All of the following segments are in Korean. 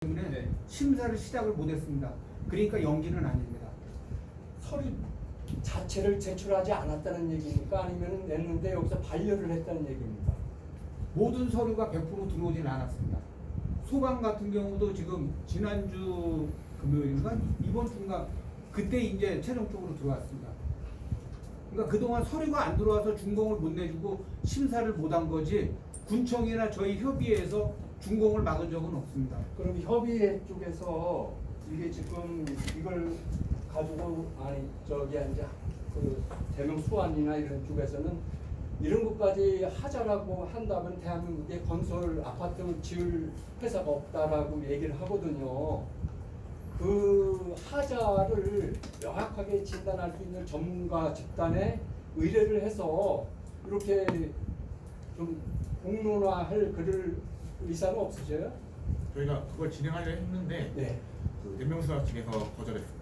때문에 네. 심사를 시작을 못했습니다. 그러니까 연기는 아닙니다. 서류 자체를 제출하지 않았다는 얘기입니까? 아니면 냈는데 여기서 반려를 했다는 얘기입니까? 모든 서류가 100% 들어오진 않았습니다. 소방 같은 경우도 지금 지난주 금요일인가 이번 주인가 그때 이제 최종적으로 들어왔습니다. 그러니까 그동안 서류가 안 들어와서 준공을 못 내주고 심사를 못 한 거지 군청이나 저희 협의회에서 준공을 막은 적은 없습니다. 그럼 협의회 쪽에서 이게 지금 이걸 가지고 아니 저기 이제 그 대명 수완이나 이런 쪽에서는 이런 것까지 하자라고 한다면 대한민국에 건설 아파트 지을 회사가 없다라고 얘기를 하거든요. 그 하자를 명확하게 진단할 수 있는 전문가 집단에 의뢰를 해서 이렇게 좀 공론화할 그럴 의사는 없으세요? 저희가 그걸 진행하려 했는데 네. 그 대명수사 측에서 거절했습니다.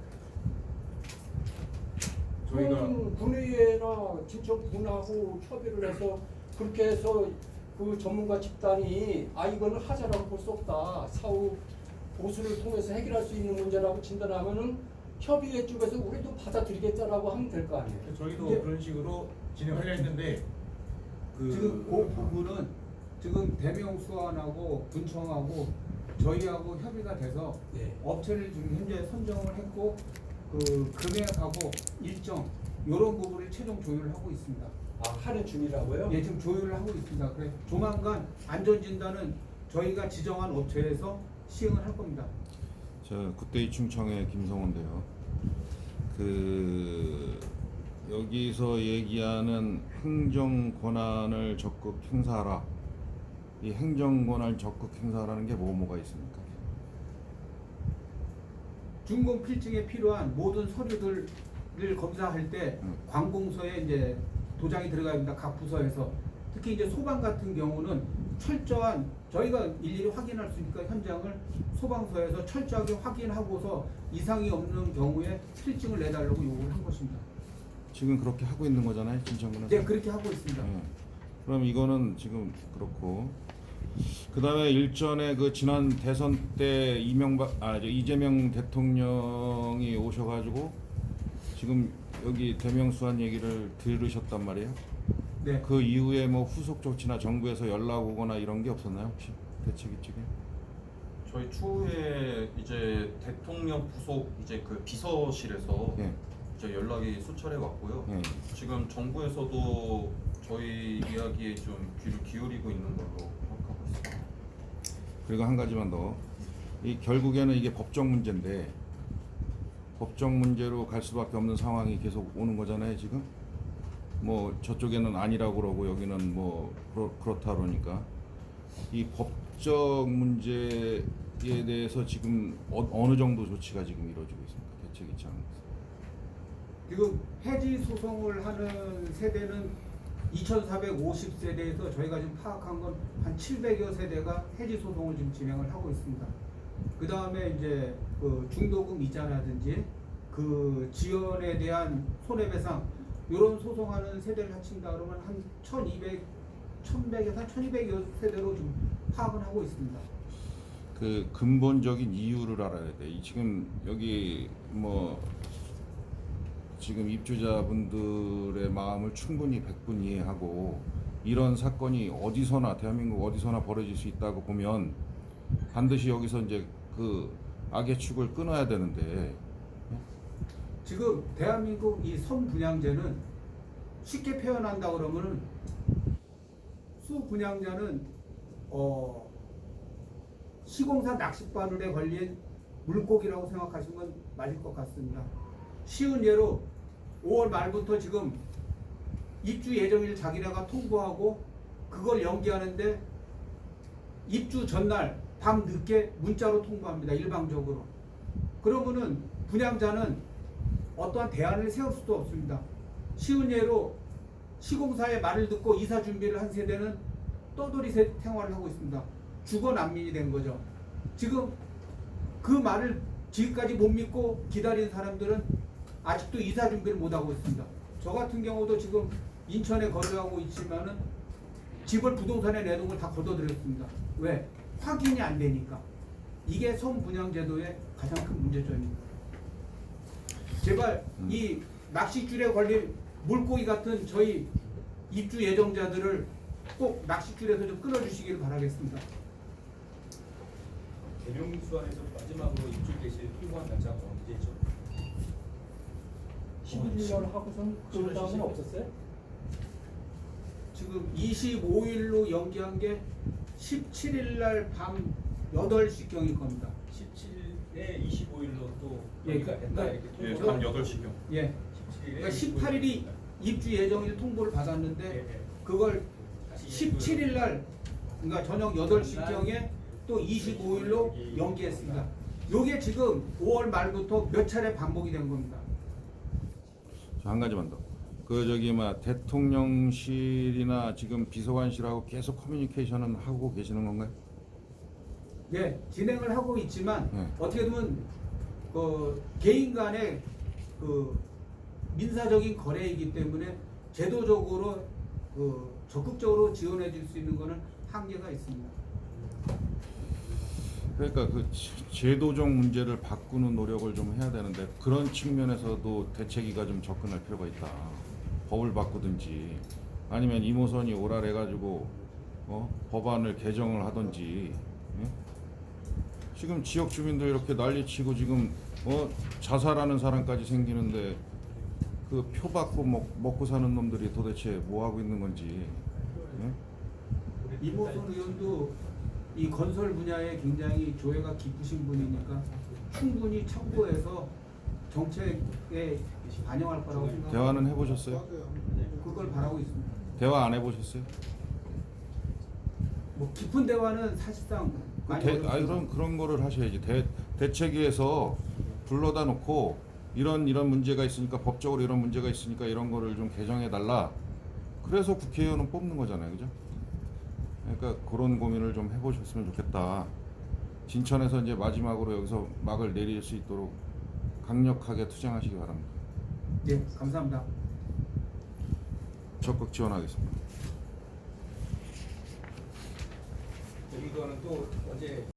저희가 그럼 군의회나 진척 군하고 협의를 해서 그렇게 해서 그 전문가 집단이 아 이거는 하자라고 볼 수 없다 사후 보수를 통해서 해결할 수 있는 문제라고 진단하면은 협의회 쪽에서 우리도 받아들이겠다라고 하면 될 거 아니에요. 저희도 그런 식으로 진행하려 했는데 그 지금 그 부분은 지금 대명수원하고 군청하고 저희하고 협의가 돼서 네. 업체를 지금 현재 선정을 했고 그 금액하고 일정 이런 부분을 최종 조율을 하고 있습니다. 아 하는 중이라고요? 예, 지금 조율을 하고 있습니다. 그래 조만간 안전 진단은 저희가 지정한 업체에서 시행을 할 겁니다. 저 그때의 충청의 김성호인데요. 그 여기서 얘기하는 행정 권한을 적극 행사하라. 이 행정 권한을 적극 행사하라는 게 뭐 뭐가 있습니까? 준공 필증에 필요한 모든 서류들을 검사할 때 음. 관공서에 이제 도장이 들어가야 됩니다. 각 부서에서 특히 이제 소방 같은 경우는 철저한 저희가 일일이 확인할 수 있으니까 현장을 소방서에서 철저하게 확인하고서 이상이 없는 경우에 필증을 내달라고 요구를 한 것입니다. 지금 그렇게 하고 있는 거잖아요, 진청군에서. 네, 그렇게 하고 있습니다. 예. 그럼 이거는 지금 그렇고 그다음에 일전에 그 지난 대선 때 이명박 아저 이재명 대통령이 오셔가지고 지금 여기 대명수한 얘기를 들으셨단 말이에요. 네. 그 이후에 뭐 후속 조치나 정부에서 연락 오거나 이런 게 없었나요 혹시 대책위 쪽에? 저희 추후에 이제 대통령 부속 이제 그 비서실에서 예. 이제 연락이 수차례 왔고요. 예. 지금 정부에서도 저희 이야기에 좀 귀를 기울이고 있는 걸로 파악하고 있습니다. 그리고 한 가지만 더. 이 결국에는 이게 법적 문제인데 법적 문제로 갈 수밖에 없는 상황이 계속 오는 거잖아요, 지금. 뭐 저쪽에는 아니라고 그러고 여기는 뭐 그렇, 그렇다 그러니까 이 법적 문제에 대해서 지금 어, 어느 정도 조치가 지금 이루어지고 있습니까? 대책 입장에서. 지금 해지 소송을 하는 세대는 2,450세대에서 저희가 지금 파악한 건 한 700여 세대가 해지 소송을 지금 진행을 하고 있습니다. 그 다음에 이제 그 중도금 이자라든지 그 지연에 대한 손해배상 이런 소송하는 세대를 합친다 그러면 한 1,200, 1,100에서 1,200여 세대로 지금 파악을 하고 있습니다. 그 근본적인 이유를 알아야 돼. 이 지금 여기 뭐 지금 입주자분들의 마음을 충분히 백분 이해하고 이런 사건이 어디서나 대한민국 어디서나 벌어질 수 있다고 보면 반드시 여기서 이제 그 악의 축을 끊어야 되는데 지금 대한민국 이 선분양제는 쉽게 표현한다 그러면은 수분양자는 어 시공사 낚싯바늘에 걸린 물고기라고 생각하시면 맞을 것 같습니다. 쉬운 예로 5월 말부터 지금 입주 예정일 자기네가 통보하고 그걸 연기하는데 입주 전날 밤 늦게 문자로 통보합니다. 일방적으로. 그러면은 분양자는 어떠한 대안을 세울 수도 없습니다. 쉬운 예로 시공사의 말을 듣고 이사 준비를 한 세대는 떠돌이 세- 생활을 하고 있습니다. 주거 난민이 된 거죠. 지금 그 말을 지금까지 못 믿고 기다린 사람들은 아직도 이사 준비를 못 하고 있습니다. 저 같은 경우도 지금 인천에 거주하고 있지만은 집을 부동산에 내놓은 걸 다 걷어들였습니다. 왜? 확인이 안 되니까. 이게 선분양제도의 가장 큰 문제점입니다. 제발 음. 이 낚싯줄에 걸린 물고기 같은 저희 입주 예정자들을 꼭 낚싯줄에서 좀 끊어주시기를 바라겠습니다. 대명수안에서 마지막으로 입주 개시를 통보한 날짜가 언제죠? 11년 하고선 그 다음은 없었어요? 지금 25일로 연기한 게 17일 날 밤 8시 경일 겁니다. 17에 25일로 또 예, 여기가 됐다 그러니까- 이렇게 예, 통보가 밤 8시경. 예. 17일에 그러니까 18일이 입주 예정일 통보를 받았는데 그걸 17일 날 그러니까 저녁 8시 경에 또 25일로 연기했습니다. 요게 지금 5월 말부터 몇 차례 반복이 된 겁니다. 자, 한 가지만 더. 그 저기 막 대통령실이나 지금 비서관실하고 계속 커뮤니케이션은 하고 계시는 건가요? 예, 진행을 하고 있지만 네. 어떻게 보면 그 개인 간의 그 민사적인 거래이기 때문에 제도적으로 그 적극적으로 지원해 줄 수 있는 거는 한계가 있습니다. 그러니까 그 제- 제도적 문제를 바꾸는 노력을 좀 해야 되는데 그런 측면에서도 대책위가 좀 접근할 필요가 있다. 법을 바꾸든지 아니면 이모선이 오랄해 가지고 어? 법안을 개정을 하든지 예? 지금 지역 주민들 이렇게 난리치고 지금 어? 자살하는 사람까지 생기는데 그 표 받고 먹, 먹고 사는 놈들이 도대체 뭐 하고 있는 건지 예? 이모선 의원도 이 건설 분야에 굉장히 조예가 깊으신 분이니까 충분히 참고해서 정책에 반영할 거라고 생각합니다. 대화는 해보셨어요? 그걸 바라고 있습니다. 대화 안 해보셨어요? 뭐 깊은 대화는 사실상 그 많이 대, 어렵습니다. 아 그럼 그런 거를 하셔야지. 대, 대책위에서 불러다 놓고 이런 이런 문제가 있으니까 법적으로 이런 문제가 있으니까 이런 거를 좀 개정해 달라. 그래서 국회의원은 뽑는 거잖아요, 그죠? 그러니까 그런 고민을 좀 해보셨으면 좋겠다. 진천에서 이제 마지막으로 여기서 막을 내릴 수 있도록 강력하게 투쟁하시기 바랍니다. 예, 감사합니다. 적극 지원하겠습니다. 여기서는 또 어제